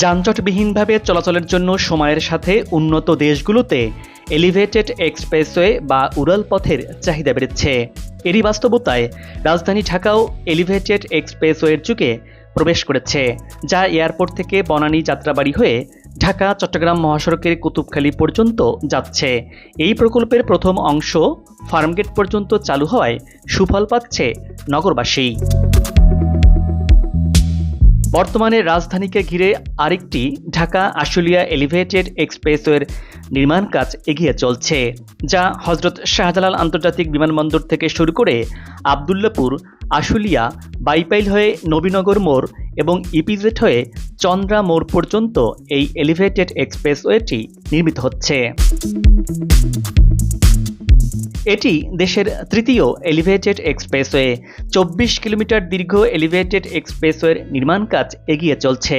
যানজটবিহীনভাবে চলাচলের জন্য সময়ের সাথে উন্নত দেশগুলোতে এলিভেটেড এক্সপ্রেসওয়ে বা উড়াল পথের চাহিদা বেড়েছে। এরই বাস্তবতায় রাজধানী ঢাকাও এলিভেটেড এক্সপ্রেসওয়ের যুগে প্রবেশ করেছে, যা এয়ারপোর্ট থেকে বনানী যাত্রাবাড়ি হয়ে ঢাকা, চট্টগ্রাম মহাসড়কের কুতুবখালী পর্যন্ত যাচ্ছে। এই প্রকল্পের প্রথম অংশ ফার্মগেট পর্যন্ত চালু হওয়ায় সুফল পাচ্ছে নগরবাসী। বর্তমানে রাজধানীকে ঘিরে আরেকটি ঢাকা আশুলিয়া এলিভেটেড এক্সপ্রেসওয়ের নির্মাণ কাজ এগিয়ে চলছে, যা হজরত শাহজালাল আন্তর্জাতিক বিমানবন্দর থেকে শুরু করে আবদুল্লাপুর, আশুলিয়া, বাইপাইল হয়ে নবীনগর মোড় এবং ইপিজেট হয়ে চন্দ্রা মোড় পর্যন্ত এই এলিভেটেড এক্সপ্রেসওয়েটি নির্মিত হচ্ছে। এটি দেশের তৃতীয় এলিভেটেড এক্সপ্রেসওয়ে চব্বিশ কিলোমিটার দীর্ঘ এলিভেটেড এক্সপ্রেসওয়ের নির্মাণ কাজ এগিয়ে চলছে।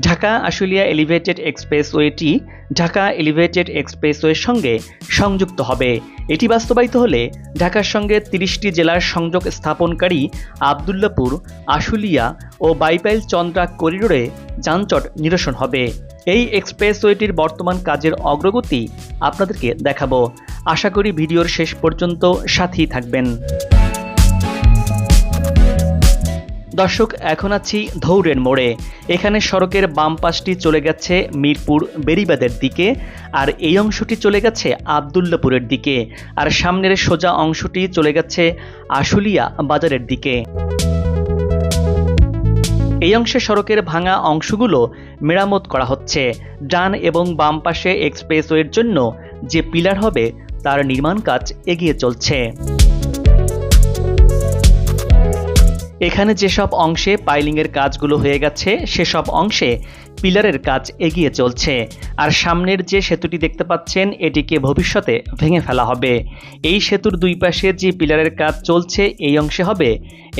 ঢাকা আশুলিয়া এলিভেটেড এক্সপ্রেসওয়েটি ঢাকা এলিভেটেড এক্সপ্রেসওয়ের সঙ্গে সংযুক্ত হবে। এটি বাস্তবায়িত হলে ঢাকার সঙ্গে তিরিশটি জেলার সংযোগ স্থাপনকারী আবদুল্লাপুর, আশুলিয়া ও বাইপাইল চন্দ্রা করিডোরে যানজট নিরসন হবে। এই এক্সপ্রেসওয়েটির বর্তমান কাজের অগ্রগতি আপনাদেরকে দেখাবো। আশা করি ভিডিওর শেষ পর্যন্ত সাথেই থাকবেন। দর্শক, এখন আছি ধৌরের মোড়ে। এখানে সড়কের বাম পাশটি চলে গেছে মিরপুর বেরিবাদের দিকে, আর এই অংশটি চলে গেছে আবদুল্লাপুরের দিকে, আর সামনের সোজা অংশটি চলে গেছে আশুলিয়া বাজারের দিকে। এই অংশে সড়কের ভাঙা অংশগুলো মেরামত করা হচ্ছে। ডান এবং বাম পাশে এক্সপ্রেসওয়ের জন্য যে পিলার হবে, তার নির্মাণ কাজ এগিয়ে চলছে। এখানে যেসব অংশে পাইলিংয়ের কাজগুলো হয়ে গেছে, সেসব অংশে পিলারের কাজ এগিয়ে চলছে। আর সামনের যে সেতুটি দেখতে পাচ্ছেন, এটিকে ভবিষ্যতে ভেঙে ফেলা হবে। এই সেতুর দুই পাশে যে পিলারের কাজ চলছে, এই অংশে হবে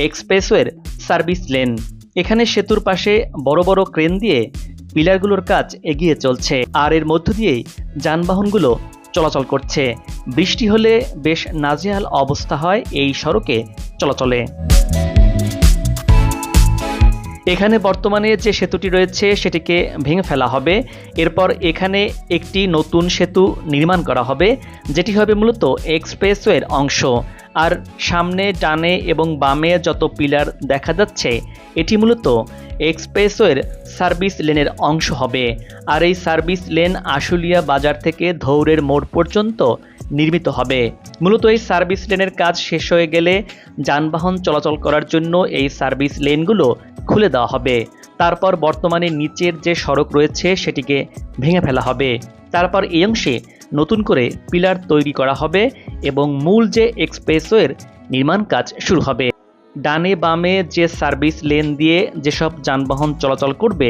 এক্সপ্রেসওয়ের সার্ভিস লেন। এখানে সেতুর পাশে বড় বড় ক্রেন দিয়ে পিলারগুলোর কাজ এগিয়ে চলছে। আর এর মধ্য দিয়েই যানবাহনগুলো চলাচল করছে। বৃষ্টি হলে বেশ নাজেহাল অবস্থা হয় এই সড়কে চলাচলে। এখানে বর্তমানে যে সেতুটি রয়েছে, সেটিকে ভেঙে ফেলা হবে। এরপর এখানে একটি নতুন সেতু নির্মাণ করা হবে, যেটি হবে মূলত এক্সপ্রেসওয়ের অংশ। আর সামনে, ডানে এবং বামে যত পিলার দেখা যাচ্ছে, এটি মূলত এক্সপ্রেসওয়ের সার্ভিস লেনের অংশ হবে। আর এই সার্ভিস লেন আশুলিয়া বাজার থেকে ধৌরের মোড় পর্যন্ত নির্মিত হবে। মূলত এই সার্ভিস লেনের কাজ শেষ হয়ে গেলে যানবাহন চলাচল করার জন্য এই সার্ভিস লেনগুলো খুলে দেওয়া হবে। তারপর বর্তমানে নিচের যে সড়ক রয়েছে সেটিকে ভেঙে ফেলা হবে। তারপর এই অংশে নতুন করে পিলার তৈরি করা হবে এবং মূল যে এক্সপ্রেসওয়ের নির্মাণ কাজ শুরু হবে। ডানে বামে যে সার্ভিস লেন দিয়ে যেসব যানবাহন চলাচল করবে,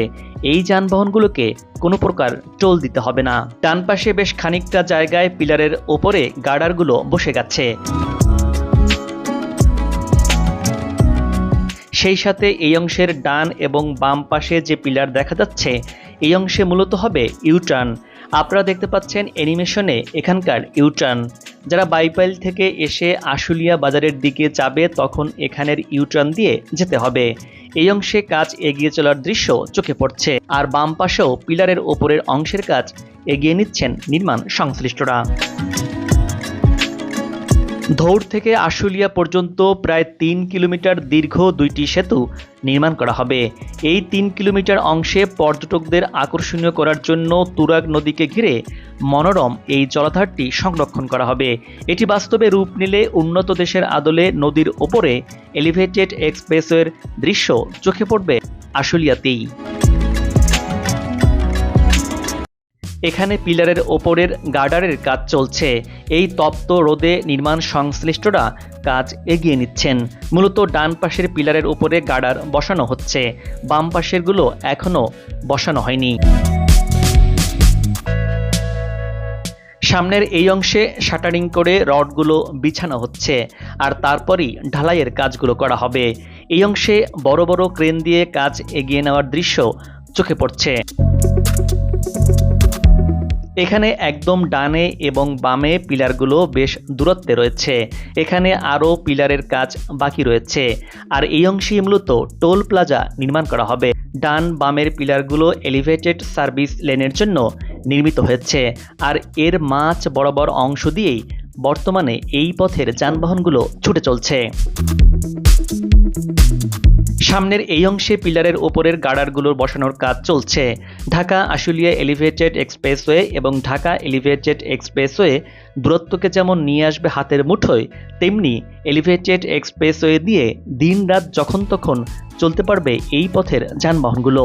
এই যানবাহনগুলোকে কোনো প্রকার টোল দিতে হবে না। ডান পাশে বেশ খানিকটা জায়গায় পিলারের ওপরে গার্ডারগুলো বসে গেছে। সেই সাথে এই অংশের ডান এবং বাম পাশে যে পিলার দেখা যাচ্ছে, এই অংশে মূলত হবে ইউটার্ন। আপনারা দেখতে পাচ্ছেন অ্যানিমেশনে এখানকার ইউটার্ন। যারা বাইপাইল থেকে এসে আশুলিয়া বাজারের দিকে যাবে, তখন এখানের ইউটার্ন দিয়ে যেতে হবে। এই অংশে কাজ এগিয়ে চলার দৃশ্য চোখে পড়ছে। আর বাম পাশেও পিলারের ওপরের অংশের কাজ এগিয়ে নিচ্ছেন নির্মাণ সংশ্লিষ্টরা। ধৌর থেকে আশুলিয়া পর্যন্ত প্রায় তিন কিলোমিটার দীর্ঘ দুইটি সেতু নির্মাণ করা হবে। এই তিন কিলোমিটার অংশে পর্যটকদের আকর্ষণীয় করার জন্য তুরাগ নদীকে ঘিরে মনোরম এই জলাধারটি সংরক্ষণ করা হবে। এটি বাস্তবে রূপ নিলে উন্নত দেশের আদলে নদীর ওপরে এলিভেটেড এক্সপ্রেসওয়ের দৃশ্য চোখে পড়বে আশুলিয়াতেই। এখানে পিলারের ওপরের গার্ডারের কাজ চলছে। এই তপ্ত রোদে নির্মাণ সংশ্লিষ্টরা কাজ এগিয়ে নিচ্ছেন। মূলত ডান পাশের পিলারের উপরে গার্ডার বসানো হচ্ছে। বাম পাশেরগুলো এখনও বসানো হয়নি। সামনের এই অংশে শাটারিং করে রডগুলো বিছানো হচ্ছে আর তারপরই ঢালাইয়ের কাজগুলো করা হবে। এই অংশে বড় বড় ক্রেন দিয়ে কাজ এগিয়ে নেওয়ার দৃশ্য চোখে পড়ছে। এখানে একদম ডানে এবং বামে পিলারগুলো বেশ দূরত্বে রয়েছে। এখানে আরও পিলারের কাজ বাকি রয়েছে। আর এই অংশেই মূলত টোল প্লাজা নির্মাণ করা হবে। ডান বামের পিলারগুলো এলিভেটেড সার্ভিস লেনের জন্য নির্মিত হয়েছে। আর এর মাঝ বরাবর অংশ দিয়েই বর্তমানে এই পথের যানবাহনগুলো ছুটে চলছে। সামনের এই অংশে পিলারের ওপরের গার্ডারগুলোর বসানোর কাজ চলছে। ঢাকা আশুলিয়া এলিভেটেড এক্সপ্রেসওয়ে এবং ঢাকা এলিভেটেড এক্সপ্রেসওয়ে দূরত্বকে যেমন নিয়ে আসবে হাতের মুঠোয়, তেমনি এলিভেটেড এক্সপ্রেসওয়ে দিয়ে দিন রাত যখন তখন চলতে পারবে এই পথের যানবাহনগুলো।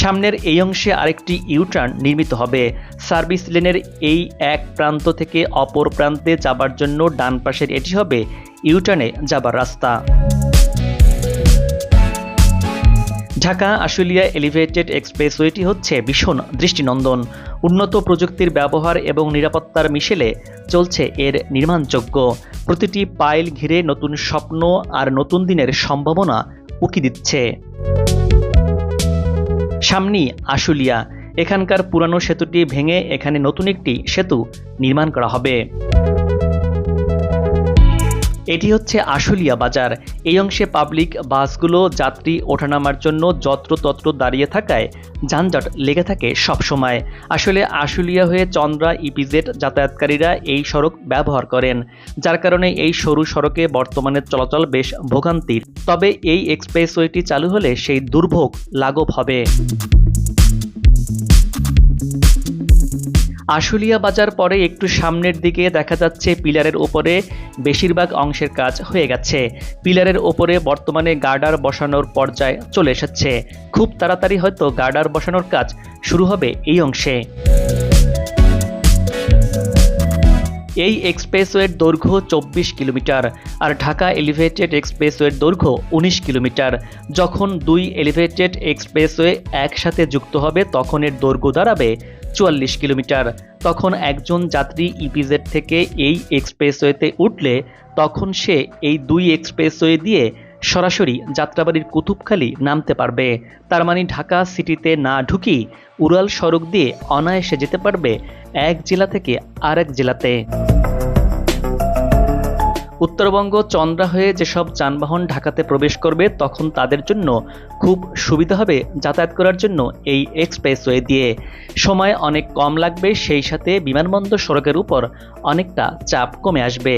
সামনের এই অংশে আরেকটি ইউটার্ন নির্মিত হবে। সার্ভিস লেনের এই এক প্রান্ত থেকে অপর প্রান্তে যাবার জন্য ডান পাশের এটি হবে ইউটার্নে যাবার রাস্তা। ঢাকা আশুলিয়া এলিভেটেড এক্সপ্রেসওয়েটি হচ্ছে ভীষণ দৃষ্টিনন্দন। উন্নত প্রযুক্তির ব্যবহার এবং নিরাপত্তার মিশেলে চলছে এর নির্মাণযোগ্য। প্রতিটি পাইল ঘিরে নতুন স্বপ্ন আর নতুন দিনের সম্ভাবনা উকি দিচ্ছে। সামনি আশুলিয়া। এখানকার পুরানো সেতুটি ভেঙে এখানে নতুন একটি সেতু নির্মাণ করা হবে। এটি হচ্ছে আশুলিয়া বাজার। এই অংশে পাবলিক বাসগুলো যাত্রী ওঠানামার জন্য যত্রতত্র দাঁড়িয়ে থাকায় যানজট লেগে থাকে সবসময়। আসলে আশুলিয়া হয়ে চন্দ্রা ইপিজেড যাতায়াতকারীরা এই সড়ক ব্যবহার করেন। যার কারণে এই সরু সড়কে বর্তমানে চলাচল বেশ ভোগান্তির। তবে এই এক্সপ্রেসওয়েটি চালু হলে সেই দুর্ভোগ লাঘব হবে। আশুলিয়া বাজার পরে একটু সামনের দিকে দেখা যাচ্ছে পিলারের ওপরে বেশিরভাগ অংশের কাজ হয়ে গেছে। পিলারের ওপরে বর্তমানে গার্ডার বসানোর পর্যায়ে চলে এসেছে। খুব তাড়াতাড়ি হয়তো গার্ডার বসানোর কাজ শুরু হবে এই অংশে। এই এক্সপ্রেসওয়ের দৈর্ঘ্য চব্বিশ কিলোমিটার আর ঢাকা এলিভেটেড এক্সপ্রেসওয়ের দৈর্ঘ্য উনিশ কিলোমিটার। যখন দুই এলিভেটেড এক্সপ্রেসওয়ে একসাথে যুক্ত হবে, তখন এর দৈর্ঘ্য দাঁড়াবে চুয়াল্লিশ কিলোমিটার। তখন একজন যাত্রী ইপিজেড থেকে এই এক্সপ্রেসওয়েতে উঠলে তখন সে এই দুই এক্সপ্রেসওয়ে দিয়ে সরাসরি যাত্রাবাড়ির কুতুবখালি নামতে পারবে। তার মানে ঢাকা সিটিতে না ঢুকি উড়াল সড়ক দিয়ে অনায়াসে যেতে পারবে এক জেলা থেকে আরেক জেলাতে। উত্তরবঙ্গ চন্দ্রা হয়ে যেসব যানবাহন ঢাকাতে প্রবেশ করবে, তখন তাদের জন্য খুব সুবিধা হবে যাতায়াত করার জন্য এই এক্সপ্রেসওয়ে দিয়ে। সময় অনেক কম লাগবে, সেই সাথে বিমানবন্দর সড়কের উপর অনেকটা চাপ কমে আসবে।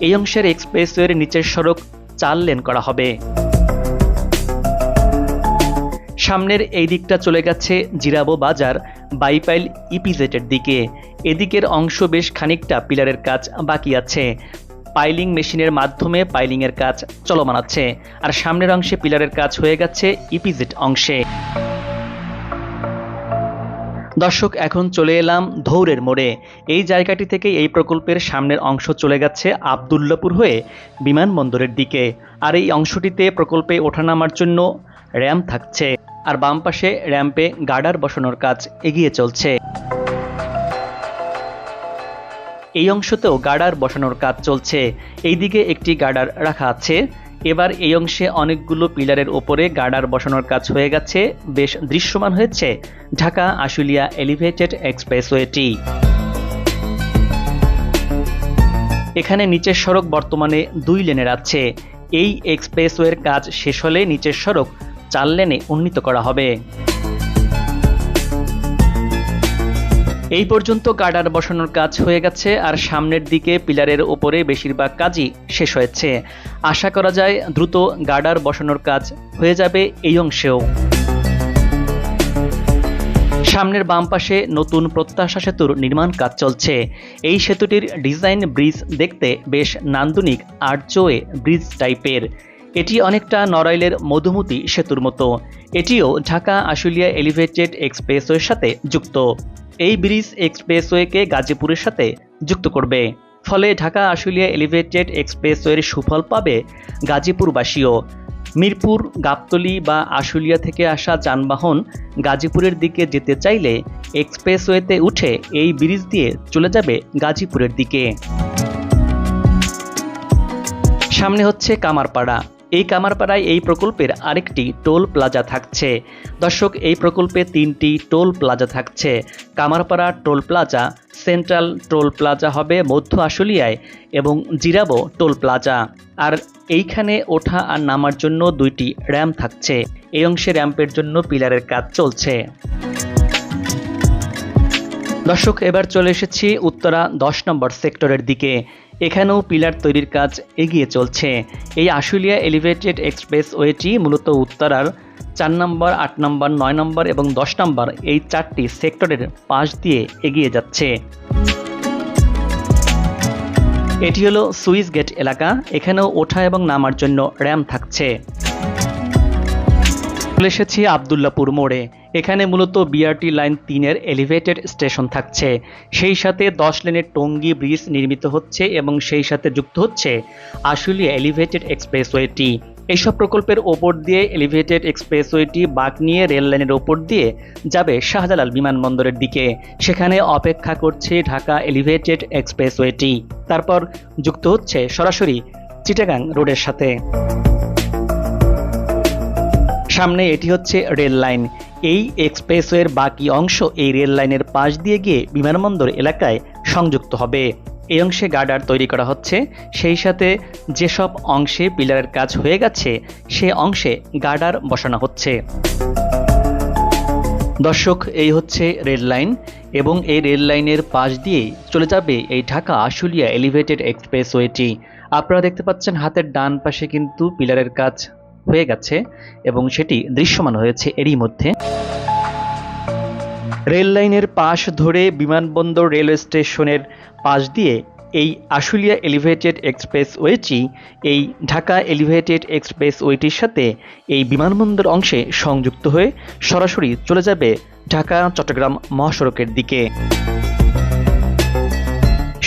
এই অংশের এক্সপ্রেসওয়ের নিচের সড়ক চার লেন করা হবে। সামনের এই দিকটা চলে গেছে জিরাবো বাজার, বাইপাইল ইপিজেটের দিকে। এদিকের অংশ বেশ খানিকটা পিলারের কাজ বাকি আছে। পাইলিং মেশিনের মাধ্যমে পাইলিংয়ের কাজ চলমান আছে। আর সামনের অংশে পিলারের কাজ হয়ে গেছে ইপিজেট অংশে। দর্শক, এখন চলে এলাম ধৌরের মোড়ে। এই জায়গাটি থেকে এই প্রকল্পের সামনের অংশ চলে গেছে আবদুল্লাপুর হয়ে বিমানবন্দরের দিকে। আর এই অংশটিতে প্রকল্পে ওঠানামার জন্য র্যাম্প থাকছে। আর বাম পাশে র্যাম্পে গার্ডার বসানোর কাজ এগিয়ে চলছে। এই অংশতেও গার্ডার বসানোর কাজ চলছে। এইদিকে একটি গার্ডার রাখা আছে। এবার এই অংশে অনেকগুলো পিলারের ওপরে গার্ডার বসানোর কাজ হয়ে গেছে। বেশ দৃশ্যমান হয়েছে। ঢাকা আশুলিয়া এলিভেটেড এক্সপ্রেসওয়েটি। এখানে নিচের সড়ক বর্তমানে দুই লেনের আছে। এই এক্সপ্রেসওয়ের কাজ শেষ হলে নিচের সড়ক চার লেনে উন্নীত করা হবে। এই পর্যন্ত গার্ডার বসানোর কাজ হয়ে গেছে, আর সামনের দিকে পিলারের ওপরে বেশিরভাগ কাজই শেষ হয়েছে। আশা করা যায় দ্রুত গার্ডার বসানোর কাজ হয়ে যাবে এই অংশেও। সামনের বাম পাশে নতুন প্রত্যাশা সেতুর নির্মাণ কাজ চলছে। এই সেতুটির ডিজাইন ব্রিজ দেখতে বেশ নান্দনিক আর্চওয়ে ব্রিজ টাইপের। এটি অনেকটা নড়াইলের মধুমতি সেতুর মতো। এটিও ঢাকা আশুলিয়া এলিভেটেড এক্সপ্রেসওয়ের সাথে যুক্ত। এই ব্রিজ এক্সপ্রেসওয়েকে গাজীপুরের সাথে যুক্ত করবে। ফলে ঢাকা আশুলিয়া এলিভেটেড এক্সপ্রেসওয়ের সুফল পাবে গাজীপুরবাসীও। মিরপুর, গাবতলী বা আশুলিয়া থেকে আসা যানবাহন গাজীপুরের দিকে যেতে চাইলে এক্সপ্রেসওয়েতে উঠে এই ব্রিজ দিয়ে চলে যাবে গাজীপুরের দিকে। সামনে হচ্ছে কামারপাড়া। এই কামারপাড়ায় এই প্রকল্পের আরেকটি টোল প্লাজা থাকছে। দর্শক, এই প্রকল্পে তিনটি টোল প্লাজা থাকছে। Kamarpara toll plaza, central toll plaza হবে মধ্য আশুলিয়ায় এবং জিরাবো টোল প্লাজা। আর এইখানে ওঠা আর নামার জন্য দুইটি র্যাম্প থাকছে। এই অংশে র্যাম্পের জন্য পিলারের কাজ চলছে। দর্শক, এবার চলে এসেছি উত্তরা দশ নম্বর সেক্টরের দিকে। এখানেও পিলার তৈরির কাজ এগিয়ে চলছে। এই আশুলিয়া এলিভেটেড এক্সপ্রেস ওয়েটি মূলত উত্তরার চার নম্বর, আট নম্বর, নয় নম্বর এবং দশ নম্বর এই চারটি সেক্টরের পাশ দিয়ে এগিয়ে যাচ্ছে। এটি হলো সুইস গেট এলাকা। এখানেও ওঠা এবং নামার জন্য র্যাম থাকছে। চলে এসেছি আবদুল্লাপুর মোড়ে। এখানে মূলত বিআরটি লাইন তিনের এলিভেটেড স্টেশন থাকছে। সেই সাথে দশ লেনের টঙ্গী ব্রিজ নির্মিত হচ্ছে এবং সেই সাথে যুক্ত হচ্ছে আশুলিয়া এলিভেটেড এক্সপ্রেসওয়েটি এইসব প্রকল্পের ওপর দিয়ে এলিভেটেড এক্সপ্রেসওয়েটি বাঁক নিয়ে রেল লাইনের ওপর দিয়ে যাবে শাহজালাল বিমানবন্দরের দিকে। সেখানে অপেক্ষা করছে ঢাকা এলিভেটেড এক্সপ্রেসওয়েটি তারপর যুক্ত হচ্ছে সরাসরি চিটাগাং রোডের সাথে। সামনে এটি হচ্ছে রেল লাইন এই এক্সপ্রেসওয়ের বাকি অংশ এই রেল লাইনের পাশ দিয়ে গিয়ে বিমানবন্দর এলাকায় সংযুক্ত হবে। এই অংশে গার্ডার তৈরি করা হচ্ছে। সেই সাথে যেসব অংশে পিলারের কাজ হয়ে গেছে, সে অংশে গার্ডার বসানো হচ্ছে। দর্শক, এই হচ্ছে রেল লাইন এবং এই রেল লাইনের পাশ দিয়ে চলে যাবে এই ঢাকা আশুলিয়া এলিভেটেড এক্সপ্রেসওয়েটি। আপনারা দেখতে পাচ্ছেন হাতের ডান পাশে কিন্তু পিলারের কাজ হয়ে গেছে এবং সেটি দৃশ্যমান হয়েছে এরই মধ্যে। রেল লাইনের পাশ ধরে বিমানবন্দর রেলওয়ে স্টেশনের পাশ দিয়ে এই আশুলিয়া এলিভেটেড এক্সপ্রেস ওয়েটি এই ঢাকা এলিভেটেড এক্সপ্রেস ওয়েটির সাথে এই বিমানবন্দর অংশে সংযুক্ত হয়ে সরাসরি চলে যাবে ঢাকা, চট্টগ্রাম মহাসড়কের দিকে।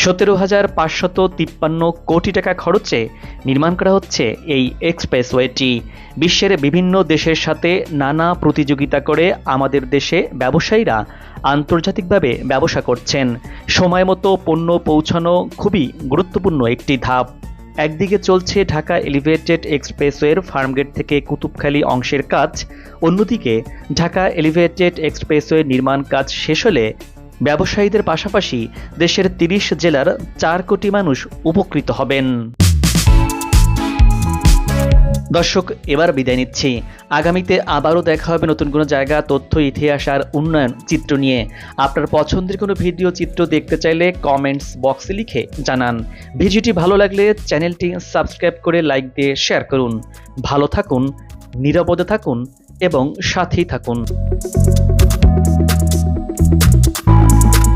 সতেরো হাজার পাঁচশত তিপ্পান্ন কোটি টাকা খরচে নির্মাণ করা হচ্ছে এই এক্সপ্রেসওয়েটি। বিশ্বের বিভিন্ন দেশের সাথে নানা প্রতিযোগিতা করে আমাদের দেশে ব্যবসায়ীরা আন্তর্জাতিকভাবে ব্যবসা করছেন। সময় মতো পণ্য পৌঁছানো খুবই গুরুত্বপূর্ণ একটি ধাপ। একদিকে চলছে ঢাকা এলিভেটেড এক্সপ্রেসওয়ের ফার্মগেট থেকে কুতুবখালী অংশের কাজ, অন্যদিকে ঢাকা এলিভেটেড এক্সপ্রেসওয়ে নির্মাণ কাজ শেষ হলে ব্যবসায়ীদের পাশাপাশি দেশের তিরিশ জেলার চার কোটি মানুষ উপকৃত হবেন। দর্শক, এবার বিদায় নিচ্ছি। আগামীতে আবারও দেখা হবে নতুন কোনো জায়গা, তথ্য, ইতিহাস আর উন্নয়ন চিত্র নিয়ে। আপনার পছন্দের কোনো ভিডিও চিত্র দেখতে চাইলে কমেন্টস বক্সে লিখে জানান। ভিডিওটি ভালো লাগলে চ্যানেলটি সাবস্ক্রাইব করে লাইক দিয়ে শেয়ার করুন। ভালো থাকুন, নিরাপদে থাকুন এবং সাথেই থাকুন।